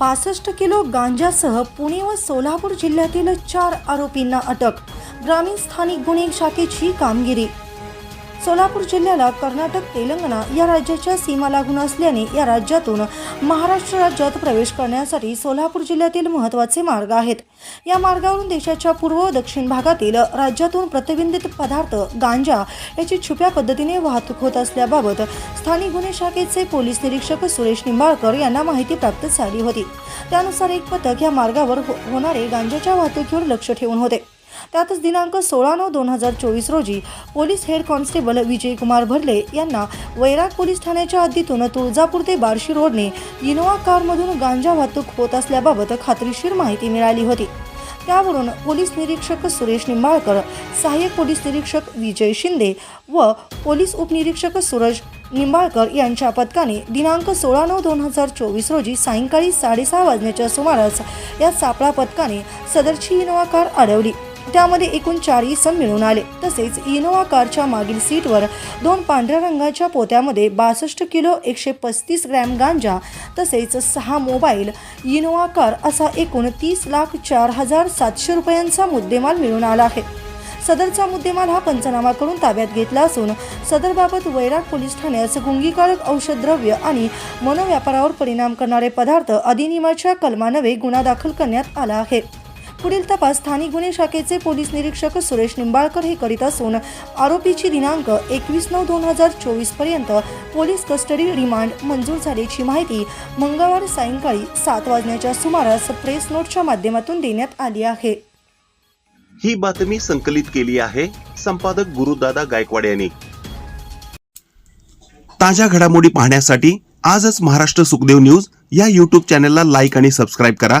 पासष्ट किलो गांजासह पुणे व सोलापूर जिल्ह्यातील चार आरोपींना अटक. ग्रामीण स्थानिक गुन्हे शाखेची कामगिरी. सोलापूर जिल्ह्याला कर्नाटक तेलंगणा या राज्याच्या सीमा लागून असल्याने या राज्यातून महाराष्ट्र राज्यात प्रवेश करण्यासाठी सोलापूर जिल्ह्यातील महत्त्वाचे मार्ग आहेत. या मार्गावरून देशाच्या पूर्व व दक्षिण भागातील राज्यातून प्रतिबंधित पदार्थ गांजा याची छुप्या पद्धतीने वाहतूक होत असल्याबाबत स्थानिक गुन्हे शाखेचे पोलीस निरीक्षक सुरेश निंबाळकर यांना माहिती प्राप्त झाली होती. त्यानुसार एक पथक या मार्गावर हो- होणारे गांजाच्या वाहतुकीवर लक्ष ठेवून होते. त्यातच दिनांक सोळा नऊ दोन हजार चोवीस रोजी पोलीस हेड कॉन्स्टेबल विजयकुमार भरले यांना वैराग पोलीस ठाण्याच्या हद्दीतून तुळजापूर ते बार्शी रोडने इनोवा कारमधून गांजा वाहतूक होत असल्याबाबत खात्रीशीर माहिती मिळाली होती. त्यावरून पोलीस निरीक्षक सुरेश निंबाळकर सहाय्यक पोलीस निरीक्षक विजय शिंदे व पोलीस उपनिरीक्षक सूरज निंबाळकर यांच्या पथकाने दिनांक सोळा नऊ दोन हजार चोवीस रोजी सायंकाळी साडेसहा वाजण्याच्या सुमारास या सापळा पथकाने सदरची इनोवा कार अडवली. त्यामध्ये एकूण चार इसम मिळून आले. तसेच इनोवा कारच्या मागील सीटवर दोन पांढऱ्या रंगाच्या पोत्यामध्ये बासष्ट किलो एकशे पस्तीस ग्रॅम गांजा तसेच सहा मोबाईल इनोवा कार असा एकूण तीस लाख चार हजार सातशे रुपयांचा मुद्देमाल मिळून आला आहे. सदरचा मुद्देमाल हा पंचनामा करून ताब्यात घेतला असून सदरबाबत वैराग पोलीस ठाण्यास गुंगीकारक औषधद्रव्य आणि मनोव्यापारावर परिणाम करणारे पदार्थ अधिनियमाच्या कलमानवे गुन्हा दाखल करण्यात आला आहे. पुढील तपास स्थानिक गुन्हे शाखेचे पोलीस निरीक्षक सुरेश निंबाळकर हे करीत असून आरोपीची दिनांक एकवीस नऊ दोन हजार चोवीसपर्यंत पोलीस कस्टडी रिमांड मंजूर झाल्याची माहिती मंगळवार सायंकाळी सात वाजण्याच्या सुमारास प्रेस नोटच्या माध्यमातून देण्यात आली आहे. ही बातमी संकलित केली आहे संपादक गुरुदादा गायकवाड यांनी. ताज्या घडामोडी पाहण्यासाठी आजच महाराष्ट्र सुखदेव न्यूज या युट्यूब चॅनलला लाईक आणि सबस्क्राईब करा.